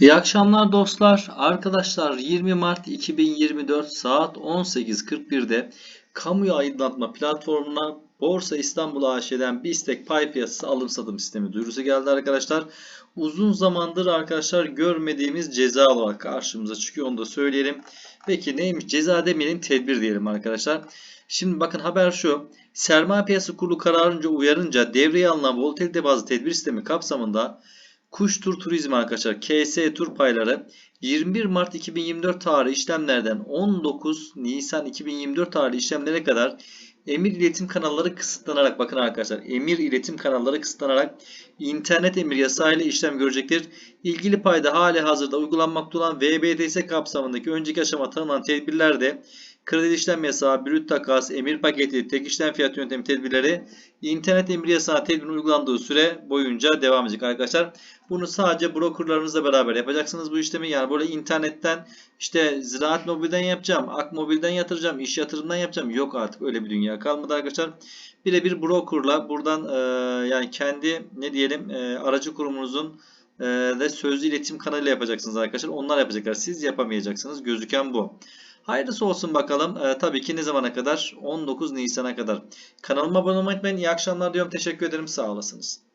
İyi akşamlar dostlar. Arkadaşlar 20 Mart 2024 saat 18.41'de kamuya aydınlatma platformuna Borsa İstanbul AŞ'den bir istek pay piyasası alım satım sistemi duyurusu geldi arkadaşlar. Uzun zamandır arkadaşlar görmediğimiz ceza olarak karşımıza çıkıyor onu da söyleyelim. Peki neymiş ceza demeyelim tedbir diyelim arkadaşlar. Şimdi bakın haber şu. Sermaye piyasası kurulu kararınca uyarınca devreye alınan volatilite bazlı tedbir sistemi kapsamında Kuş Tur Turizm arkadaşlar KS Tur payları 21 Mart 2024 tarihi işlemlerden 19 Nisan 2024 tarihi işlemlere kadar emir iletim kanalları kısıtlanarak bakın arkadaşlar emir iletim kanalları kısıtlanarak internet emir yasayla işlem görecektir. İlgili payda hali hazırda uygulanmakta olan VBDS kapsamındaki önceki aşama tanınan tedbirlerde kredi işlem yasağı, brüt takas, emir paketi, tek işlem fiyat yöntemi tedbirleri internet emir yasağı tedbirin uygulandığı süre boyunca devam edecek arkadaşlar. Bunu sadece brokerlarınızla beraber yapacaksınız bu işlemi. Yani böyle internetten işte Ziraat Mobil'den yapacağım, Ak Mobil'den yatıracağım, iş yatırımdan yapacağım. Yok artık öyle bir dünya kalmadı arkadaşlar. Birebir brokerla buradan e, yani kendi ne diyelim e, aracı kurumunuzun e, sözlü iletişim kanalıyla yapacaksınız arkadaşlar. Onlar yapacaklar. Siz yapamayacaksınız. Gözüken bu. Hayırlısı olsun bakalım. E, tabii ki ne zamana kadar? 19 Nisan'a kadar. Kanalıma abone olmayı unutmayın. İyi akşamlar diyorum. Teşekkür ederim. Sağ olasınız.